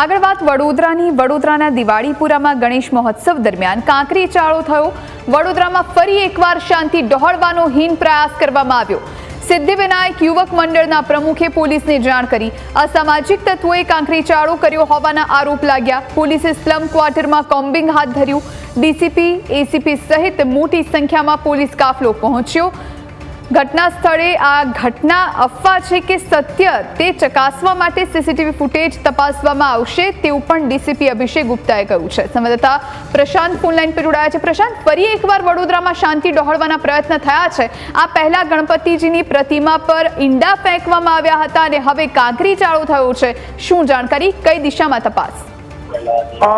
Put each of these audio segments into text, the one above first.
આગળ વાત વડોદરાની. વડોદરાના દિવાળીપુરામાં ગણેશ મહોત્સવ દરમિયાન કાંકરી ચાળો થયો. વડોદરામાં ફરી એકવાર શાંતિ ડહોળવાનો હીન પ્રયાસ કરવામાં આવ્યો. સિદ્ધિવિનાયક યુવક મંડળના પ્રમુખે પોલીસને જાણ કરી. અસામાજિક તત્વોએ કાંકરી ચાળો કર્યો હોવાના આરોપ લાગ્યા. પોલીસે સ્લમ ક્વાર્ટરમાં કોમ્બિંગ હાથ ધર્યું. ડીસીપી, એસીપી સહિત મોટી સંખ્યામાં પોલીસ કાફલો પહોંચ્યો. ઘટના સ્થળે આ ઘટના અફવા છે કે સત્ય તે ચકાસવા માટે સીસીટીવી ફૂટેજ તપાસવામાં આવશે તેવું પણ ડીસીપી અભિષેક ગુપ્તાએ કહ્યું છે. સંવાદદાતા પ્રશાંત ફોનલાઈન પર જોડાયા છે. પ્રશાંત, ફરી એકવાર વડોદરામાં શાંતિ ડહોળવાના પ્રયત્ન થયા છે. આ પહેલા ગણપતિજીની પ્રતિમા પર ઈંડા ફેંકવામાં આવ્યા હતા અને હવે કાંકરી ચાળો થયો છે. શું જાણકારી, કઈ દિશામાં તપાસ?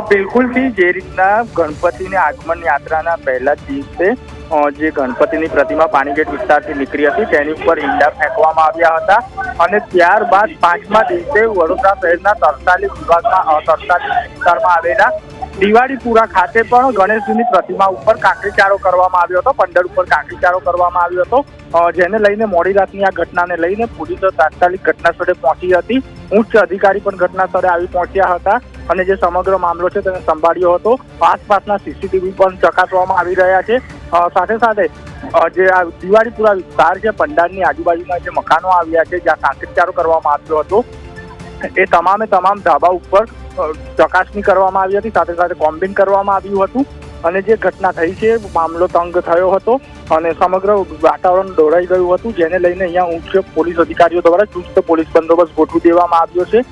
બિલકુલથી જે રીતના ગણપતિની આગમન યાત્રાના પહેલા દિવસે જે ગણપતિની પ્રતિમા પાણીગેટ વિસ્તારથી નીકળી હતી, તેની ઉપર ઈંડા ફેંકવામાં આવ્યા હતા અને ત્યારબાદ પાંચમા દિવસે વડોદરા શહેરના તરતાલીસ વિભાગમાં તરતાલીસ વિસ્તારમાં આવેલા દિવાળીપુરા ખાતે પણ ગણેશજીની પ્રતિમા ઉપર કાંકરીચારો કરવામાં આવ્યો હતો પંદર ઉપર કાંકરીચારો કરવામાં આવ્યો હતો. જેને લઈને મોડી રાતની આ ઘટનાને લઈને પોલીસો તાત્કાલિક ઘટના સ્થળે પહોંચી હતી. ઉચ્ચ અધિકારી પણ ઘટના સ્થળે આવી પહોંચ્યા હતા અને જે સમગ્ર મામલો છે તેને સંભાળ્યો હતો. આસપાસના સીસીટીવી પણ ચકાસવામાં આવી રહ્યા છે. સાથે સાથે જે આ દિવાળીપુરા વિસ્તાર છે પંડાલની આજુબાજુના જે મકાનો આવ્યા છે, જ્યાં સાંકળચારો કરવામાં આવ્યો હતો, એ તમામે તમામ ધાબા ઉપર ચકાસણી કરવામાં આવી હતી, સાથે સાથે કોમ્બિંગ કરવામાં આવ્યું હતું, અને જે ઘટના થઈ છે, મામલો તંગ થયો હતો, અને સમગ્ર વાતાવરણ દોડાઈ ગયું હતું, જેને લઈને અહીંયા ઉચ્ચ પોલીસ અધિકારીઓ દ્વારા ચુસ્ત પોલીસ બંદોબસ્ત ગોઠવી દેવામાં આવ્યો છે.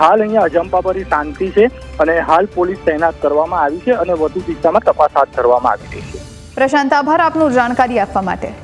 હાલ અહીંયા અજંપાભરી શાંતિ છે, અને હાલ પોલીસ તૈનાત કરવામાં આવી છે, અને વધુ દિશામાં તપાસ હાથ ધરવામાં આવી રહી છે. પ્રશાંત આભાર આપનું જાણકારી આપવા માટે.